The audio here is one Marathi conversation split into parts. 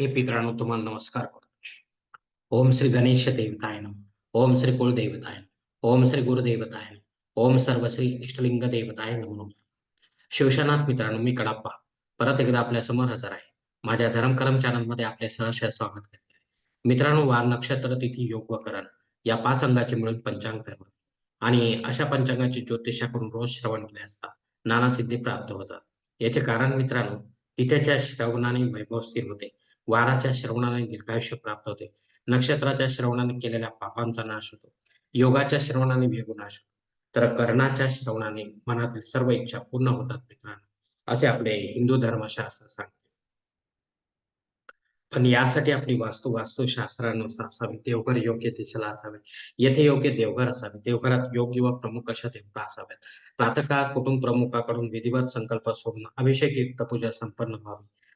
हे मित्रांनो तुम्हाला नमस्कार करतो. ओम श्री गणेश देवताय नम. ओम श्री कुलदेवताय ओम श्री गुरुदेवताय ओम सर्व श्री इष्टलिंग देवताय नम शिवशनाथ मित्रांनो मी कडाप्पा. परत एकदा आपल्यासमोर हजर आहे. माझ्या धर्मकरममध्ये आपले सहर्ष स्वागत करते. मित्रांनो वार नक्षत्र तिथी योग व करण या पाच अंगाचे मिळून पंचांग धर्म आणि अशा पंचांगाचे ज्योतिषाकडून रोज श्रवण केले असता नाना सिद्धी प्राप्त होतात. याचे कारण मित्रांनो तिथेच्या श्रवणाने वैभव स्थिर होते. वाराच्या श्रवणाने दीर्घायुष्य प्राप्त होते. नक्षत्राच्या श्रवणाने केलेल्या पापांचा नाश होतो. योगाच्या श्रवणाने नाश होतो. तर कर्णाच्या श्रवणाने मनातील सर्व इच्छा पूर्ण होतात मित्रांनो. असे आपले हिंदू धर्मशास्त्र सांगते. पण यासाठी आपली वास्तू वास्तुशास्त्रानुसार असावी देवघर योग्य दिशेला असावे. येथे योग्य देवघर असावे. देवघरात योग्य व प्रमुख अशा देवता असाव्यात. प्रातकाळ कुटुंब प्रमुखाकडून विधिवत संकल्प सोडणं अभिषेक युक्त पूजा संपन्न व्हावी.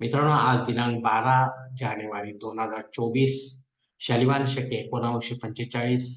मित्रांनो आज दिनांक बारा जानेवारी दोन हजार चोवीस शनिवार शके एकोणावीसशे पंचेचाळीस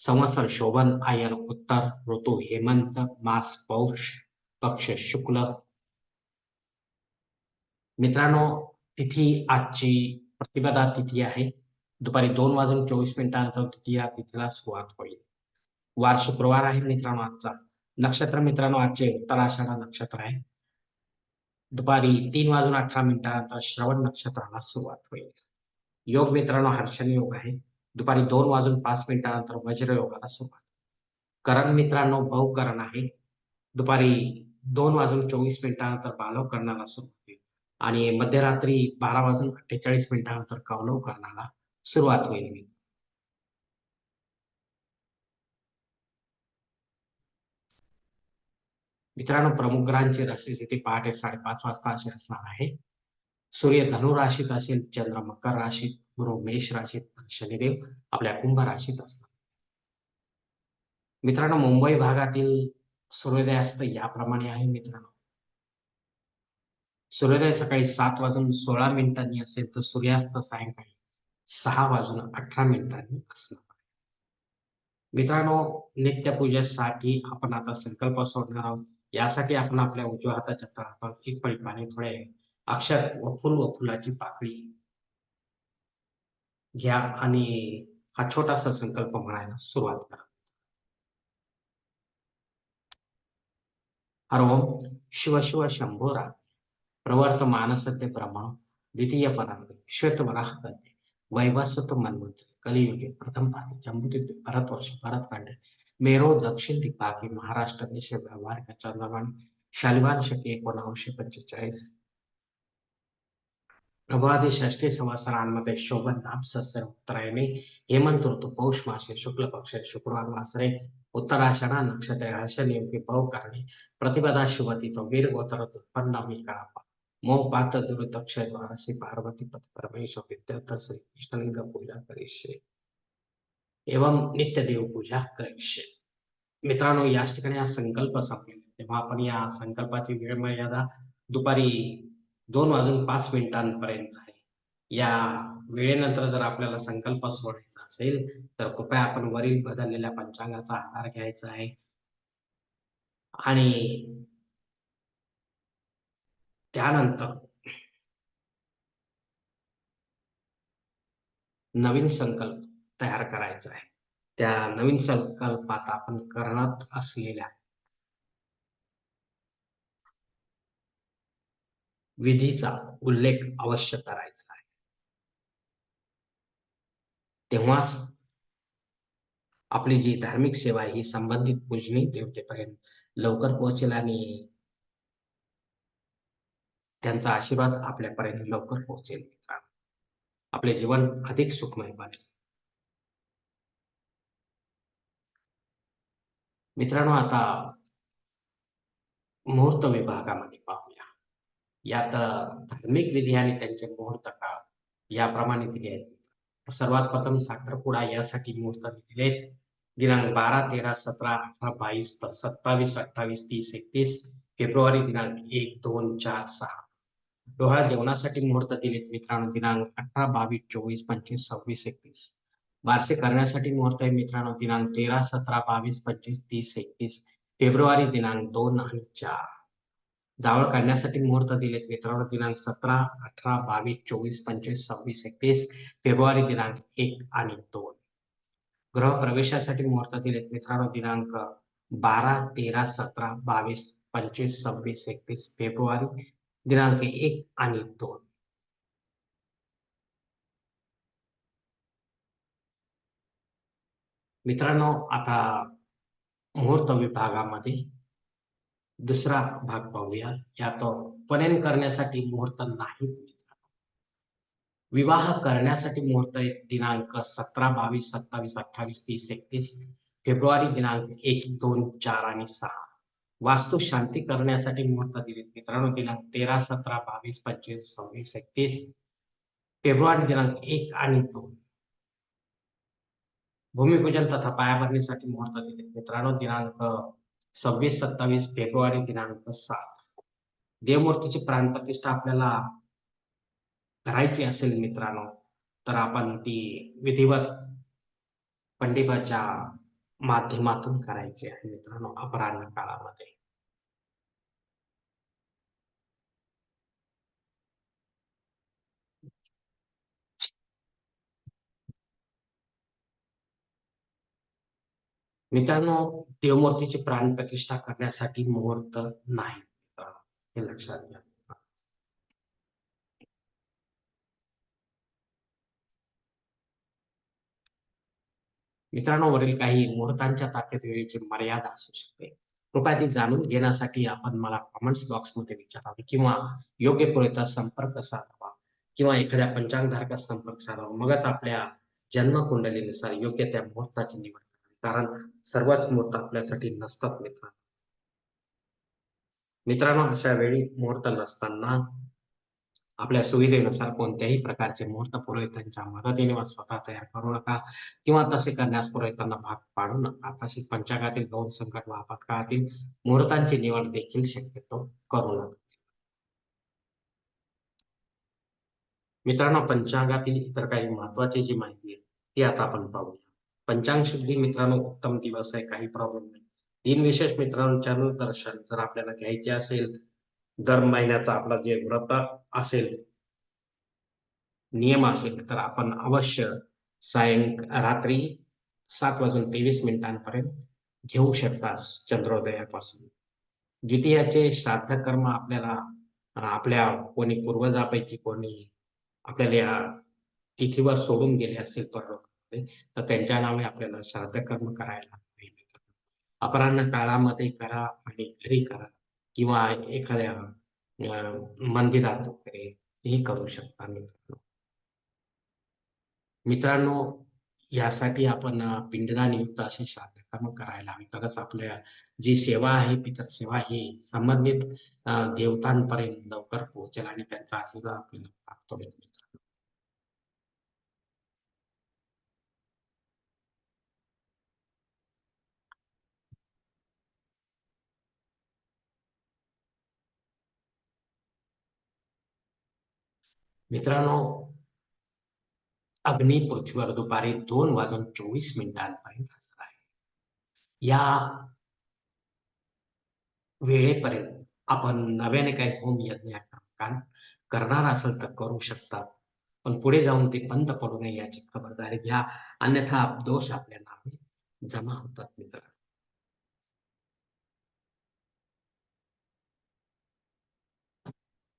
संवत्सर शोभन आयर उत्तर ऋतू हेमंत मास पौष पक्ष शुक्ल. मित्रांनो तिथी आजची प्रतिपदा तिथी आहे. दुपारी दोन वाजून चोवीस मिनिटांनंतर तिथी तिथीला सुरुवात होईल. वार शुक्रवार आहे मित्रांनो आजचा. नक्षत्र मित्रांनो आजचे उत्तराषाढा नक्षत्र आहे. दुपारी तीन वाजून अठरा मिनिटानंतर श्रवण नक्षत्राला सुरुवात होईल. योग मित्रांनो हर्षण योग आहे. दुपारी दोन वाजून पाच मिनिटानंतर वज्र योगाला सुरुवात. करण मित्रांनो बहुकरण आहे. दुपारी दोन वाजून चोवीस मिनिटानंतर बालव करणाला सुरुवात होईल. आणि मध्यरात्री बारा वाजून अठ्ठेचाळीस मिनिटानंतर कौलव करणाला सुरुवात होईल. मित्रांनो प्रमुख ग्रहांची राशीस्थिती पहाटे साडेपाच वाजता अशी असणार आहे. सूर्य धनु राशीत असेल चंद्र मकर राशीत गुरु मेष राशीत शनिदेव आपल्या कुंभ राशीत असतात. मित्रांनो मुंबई भागातील सूर्योदय असतं याप्रमाणे आहे मित्रांनो. सूर्योदय सकाळी सात वाजून सोळा मिनिटांनी असेल तर सूर्यास्त सायंकाळी सहा वाजून अठरा मिनिटांनी असणार मित्रांनो नित्यपूजेसाठी आपण आता संकल्प सोडणार आहोत. यासाठी आपण आपल्या उजव्या हाताच्या तळावर एक पळी पाणी थोडे अक्षर व फुल व फुलाची पाकळी घ्या आणि हा छोटासा संकल्प म्हणायला सुरुवात करा. हर शिव शिव शंभो प्रवर्त मानसत्य ब्रह्मण द्वितीय परार्थ श्वेत वराह करते वैवस्वत मनमंत्र कलियुगे प्रथम पाणी जम्बुद्वीप भरतवर्ष भारत मेरो दक्षिण दिग्भागी महाराष्ट्र देश व्यवहार चंद्रवाणी शालिवान शके एकोणावीसशे पंचेचाळीस प्रभादी षष्टी संवत्सरांमध्ये शोभन नाम सस्तर उत्तरायणे हेमंत ऋतू पौष मासे शुक्ल पक्ष शुक्रवार वासरे उत्तराषणा नक्षत्र हर्ष योगी भाऊ करणे प्रतिपदा शिवती तो वीर गोत्र उत्पन्न मी कळापा मोह पात दुर्दक्ष द्वारसी पार्वती पती परमेश्वर विद्यार्थ श्री कृष्णलिंग पूजा करिष्ये। एवं नित्यदेव पूजा करिष्ये. मित्रांनो याच ठिकाणी हा संकल्प संपलेला तेव्हा आपण या संकल्पाची वेळ मर्यादा दुपारी दोन वाजून पाच मिनिटांपर्यंत आहे. या वेळेनंतर जर आपल्याला संकल्प सोडायचा असेल तर कृपया आपण वरील बदललेल्या पंचांगाचा आधार घ्यायचा आहे. आणि त्यानंतर नवीन संकल्प तयार करायचा आहे. त्या नवीन संकल्पात आपण करणार असलेल्या विधीचा उल्लेख अवश्य करायचा आहे. तेव्हाच आपली जी धार्मिक सेवा ही संबंधित पूजनी देवतेपर्यंत लवकर पोहोचेल आणि त्यांचा आशीर्वाद आपल्यापर्यंत लवकर पोहोचेल. आपले जीवन अधिक सुखमय बनेल. मित्रांनो आता मुहूर्त विभागामध्ये पाहूया. यात धार्मिक विधी आणि त्यांचे मुहूर्त काळ याप्रमाणे दिले आहेत. सर्वात प्रथम साखरपुडा यासाठी मुहूर्त दिले आहेत. दिनांक बारा तेरा सतरा अठरा बावीस सत्तावीस अठ्ठावीस तीस एकतीस फेब्रुवारी दिनांक एक दोन चार सहा. डोहाळ जेवणासाठी मुहूर्त दिलेत मित्रांनो दिनांक अठरा बावीस चोवीस पंचवीस सव्वीस एकतीस. बारसे करण्यासाठी मुहूर्त आहे मित्रांनो. दिनांक तेरा सतरा बावीस पंचवीस तीस एकतीस फेब्रुवारी दिनांक दोन आणि चार. जावळ काढण्यासाठी मुहूर्त दिलेत मित्रांनो. दिनांक सतरा अठरा बावीस चोवीस पंचवीस सव्वीस एकतीस फेब्रुवारी दिनांक एक आणि दोन. ग्रह प्रवेशासाठी मुहूर्त दिलेत मित्रांनो. दिनांक बारा तेरा सतरा बावीस पंचवीस सव्वीस एकतीस फेब्रुवारी दिनांक एक आणि दोन. मित्रांनो आता मुहूर्त विभागामध्ये दुसरा भाग पाहूया. यात पनेन करण्यासाठी मुहूर्त नाही विवाह करण्यासाठी मुहूर्त दिनांक सतरा बावीस सत्तावीस अठ्ठावीस तीस एकतीस फेब्रुवारी दिनांक एक दोन चार आणि सहा. वास्तू शांती करण्यासाठी मुहूर्त दिलेत मित्रांनो. दिनांक तेरा सतरा बावीस पंचवीस सव्वीस एकतीस फेब्रुवारी दिनांक एक आणि दोन. भूमिपूजन तथा पायाभरणीसाठी मुहूर्त दिले. मित्रांनो दिनांक सव्वीस सत्तावीस फेब्रुवारी दिनांक सात. देवमूर्तीची प्राणप्रतिष्ठा आपल्याला करायची असेल मित्रांनो तर आपण ती विधिवत पंडिताच्या माध्यमातून करायची आहे मित्रांनो अपराह्न काळामध्ये. मित्रांनो देवमूर्तीची प्राण प्रतिष्ठा करण्यासाठी मुहूर्त नाही. हे लक्षात घ्या. मित्रांनो वरील काही मुहूर्तांच्या ताकद वेळेची मर्यादा असू शकते. कृपया ती जाणून घेण्यासाठी आपण मला कमेंट्स बॉक्समध्ये विचारावे किंवा योग्य पुरेचा संपर्क साधावा किंवा एखाद्या पंचांगधारकात संपर्क साधावा. मगच आपल्या जन्मकुंडलीनुसार योग्य त्या मुहूर्ताची निवड कारण सर्वच मुहूर्त आपल्यासाठी नसतात मित्रांनो. मित्रांनो अशा वेळी मुहूर्त नसताना आपल्या सुविधेनुसार कोणत्याही प्रकारचे मुहूर्त पुरोहितांच्या मदतीने व स्वतः तयार करू नका किंवा तसे करण्यास पुरोहितांना भाग पाडू नका. तसेच पंचांगातील गौण संकट व आपत्काळातील मुहूर्तांची निवड देखील शक्यतो करू नका. मित्रांनो पंचांगातील इतर काही महत्वाची जी माहिती आहे ती आता आपण पाहूया. पंचांग शुद्धी मित्रांनो उत्तम दिवस आहे काही प्रॉब्लेम नाही. दिनविशेष मित्रांनो चॅनल दर्शन. जर आपल्याला घ्यायचे असेल दर महिन्याचा आपला जे व्रत असेल नियम असेल तर आपण अवश्य सायंक रात्री सात वाजून तेवीस मिनिटांपर्यंत घेऊ शकता चंद्रोदयापासून. द्वितीयाचे श्राद्ध कर्म आपल्याला आपल्या कोणी पूर्वजापैकी कोणी आपल्याला तिथीवर सोडून गेले असेल परलोक तर त्यांच्या नावे आपल्याला श्राद्ध कर्म करायला अपराह्न काळामध्ये करा आणि घरी करा किंवा एखाद्या मंदिरात वगैरे हे करू शकता मित्रांनो. मित्रांनो यासाठी आपण पिंडदानियुक्त असे श्राद्ध कर्म करायला हवे. तरच आपल्या जी सेवा आहे पितर सेवा ही संबंधित देवतांपर्यंत लवकर पोहोचेल आणि त्यांचा आशीर्वाद आपल्याला प्राप्त होईल. मित्रांनो अग्नी पृथ्वीवर दुपारी दोन वाजून चोवीस मिनिटांपर्यंत हजर आहे. या वेळेपर्यंत आपण नव्याने काही होम यज्ञ करणार असेल तर करू शकतात पण पुढे जाऊन ते बंद पडू नये याची खबरदारी घ्या. अन्यथा दोष आपल्या नावे जमा होतात मित्र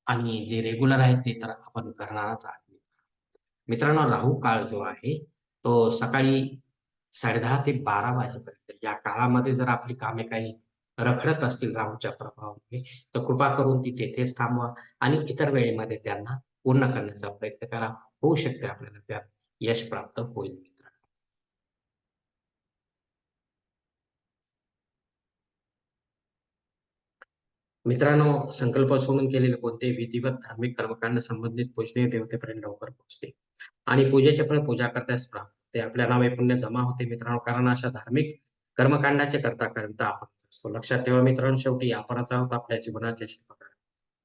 आणि जे रेग्युलर आहेत ते तर आपण करणारच आहात. मित्रांनो राहू काळ जो आहे तो सकाळी साडेदहा ते बारा वाजेपर्यंत. या काळामध्ये जर आपली कामे काही रखडत असतील राहूच्या प्रभावामुळे तर कृपा करून ती तेथेच थांबवा आणि इतर वेळेमध्ये त्यांना पूर्ण करण्याचा प्रयत्न करा. होऊ शकते आपल्याला त्यात यश प्राप्त होईल. मित्रांनो संकल्प सोडून केलेले कोणते विधिवत धार्मिक कर्मकांड संबंधित पूजनीय देवतेपर्यंत लवकर पोहोचते. आणि पूजेचे फळ पूजा करताच प्राप्त ते आपल्या नावे पुण्य जमा होते मित्रांनो कारण अशा धार्मिक कर्मकांडाचे करता करता आपण. असतो लक्षात ठेवा मित्रांनो शेवटी आपणच आहोत आपल्या जीवनाचे शिल्पकार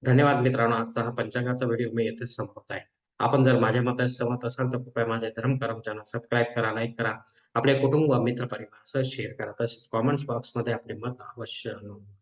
धन्यवाद मित्रांनो आजचा हा पंचांगाचा व्हिडिओ मी येथेच संपवत आहे. आपण जर माझ्या मतास सहमत असाल तर कृपया माझ्या धर्म करम सबस्क्राईब करा लाईक करा. आपले कुटुंब मित्र परिवार शेअर करा. तसेच कॉमेंट्स बॉक्समध्ये आपले मत अवश्य नोंदवा.